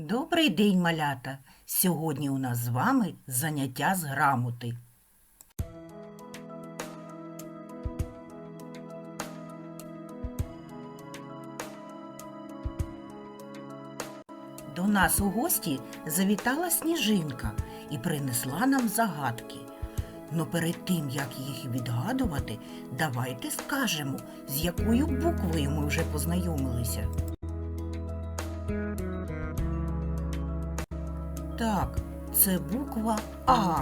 Добрий день, малята! Сьогодні у нас з вами заняття з грамоти. До нас у гості завітала сніжинка і принесла нам загадки. Но перед тим, як їх відгадувати, давайте скажемо, з якою буквою ми вже познайомилися. Так, це буква А,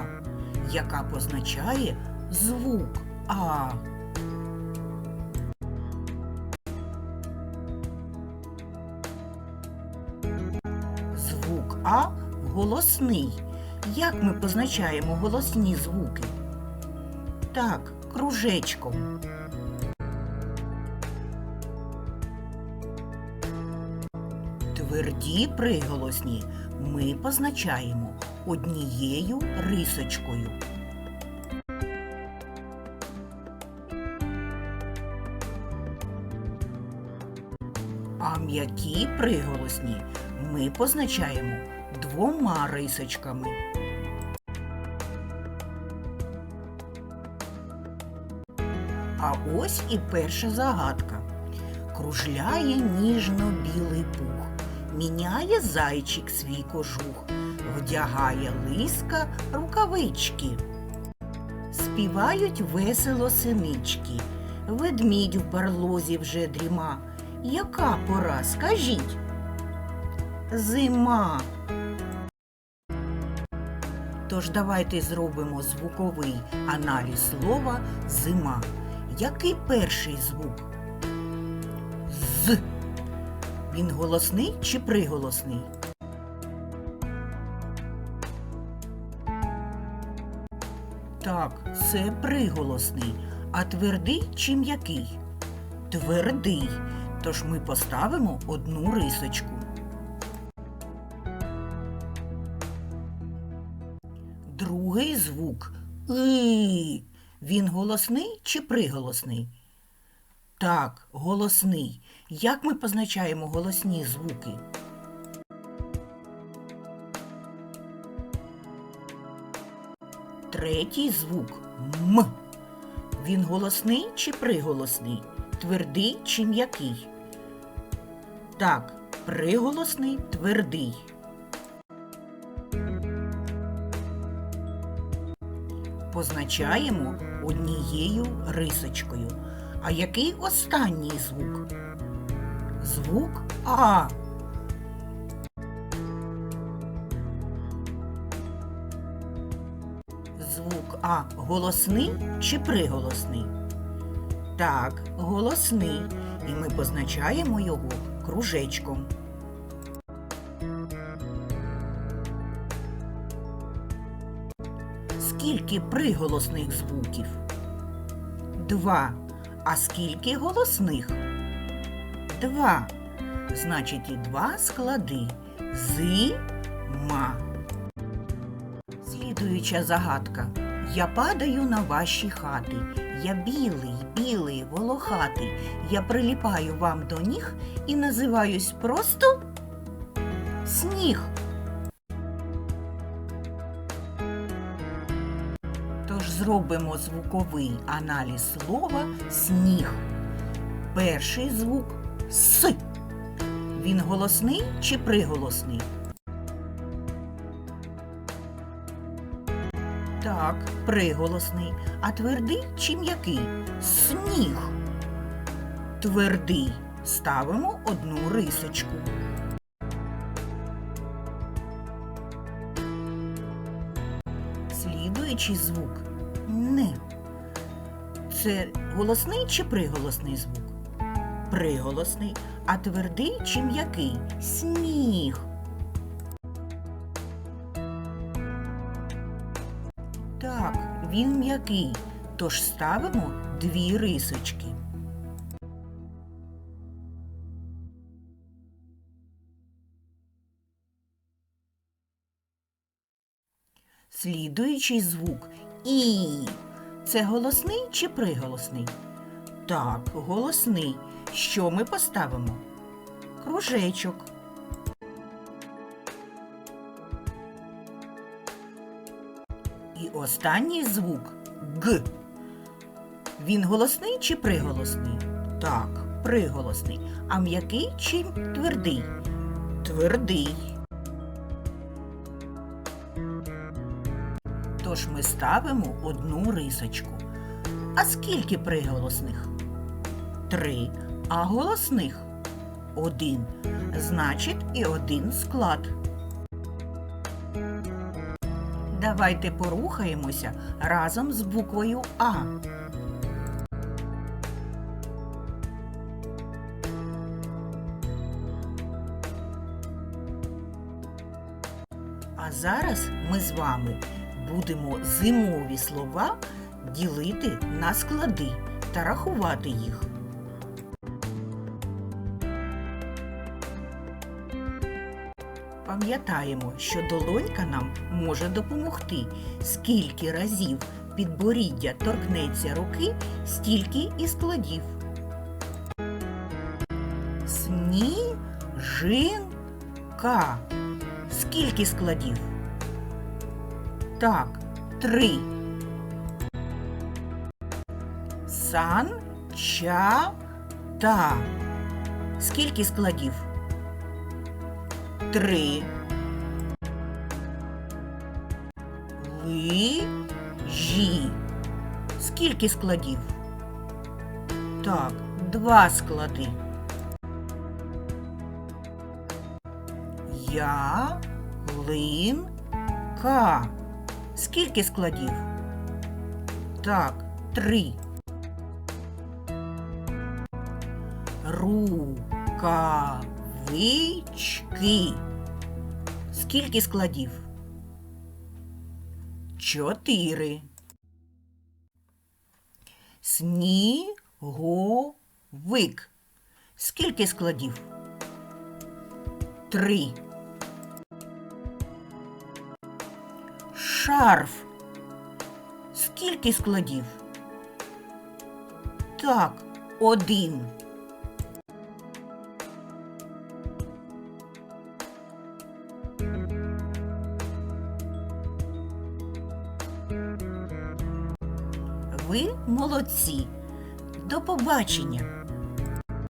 яка позначає звук А. Звук А голосний. Як ми позначаємо голосні звуки? Так, кружечком. Тверді приголосні ми позначаємо однією рисочкою. А м'які приголосні ми позначаємо двома рисочками. А ось і перша загадка. Кружляє ніжно-білий пух, міняє зайчик свій кожух, вдягає лиска рукавички. Співають весело синички, ведмідь в барлозі вже дріма. Яка пора, скажіть? Зима. Тож давайте зробимо звуковий аналіз слова зима. Який перший звук? З. Він голосний чи приголосний? Так, це приголосний. А твердий чи м'який? Твердий. Тож ми поставимо одну рисочку. Другий звук И. Він голосний чи приголосний? Так, голосний. Як ми позначаємо голосні звуки? Третій звук М. Він голосний чи приголосний? Твердий чи м'який? Так, приголосний твердий. Позначаємо однією рисочкою. А який останній звук? Звук А. Звук А голосний чи приголосний? Так, голосний. І ми позначаємо його кружечком. Скільки приголосних звуків? Два. А скільки голосних? Два. Значить, і два склади. Зима. Слідуюча загадка. Я падаю на ваші хати. Я білий, білий, волохатий. Я приліпаю вам до ніг і називаюсь просто сніг. Тож зробимо звуковий аналіз слова сніг. Перший звук С. Він голосний чи приголосний? Так, приголосний. А твердий чи м'який? Сніг. Твердий. Ставимо одну рисочку. Слідуючий звук не. Це голосний чи приголосний звук? Приголосний, а твердий чи м'який? Сніг. Так, він м'який, тож ставимо дві рисочки. слідуючий звук І. Це голосний чи приголосний? Так, голосний. Що ми поставимо? Кружечок. І останній звук Г. Він голосний чи приголосний? Так, приголосний. А м'який чи твердий? Твердий. Тож ми ставимо одну рисочку. А скільки приголосних? Три. А голосних? Один. Значить і один склад. Давайте порухаємося разом з буквою А. А зараз ми з вами будемо зимові слова ділити на склади та рахувати їх. Пам'ятаємо, що долонька нам може допомогти. Скільки разів підборіддя торкнеться руки, стільки і складів. Сніжинка. Скільки складів? Так, три. Санчата. Скільки складів? Три. Лижі. Скільки складів? Так, два склади. Ялинка. Скільки складів? Так, три. Рукавички. Скільки складів? Чотири. Сніговик. Скільки складів? Три. Шарф. Скільки складів? Так, один. Ви молодці. До побачення!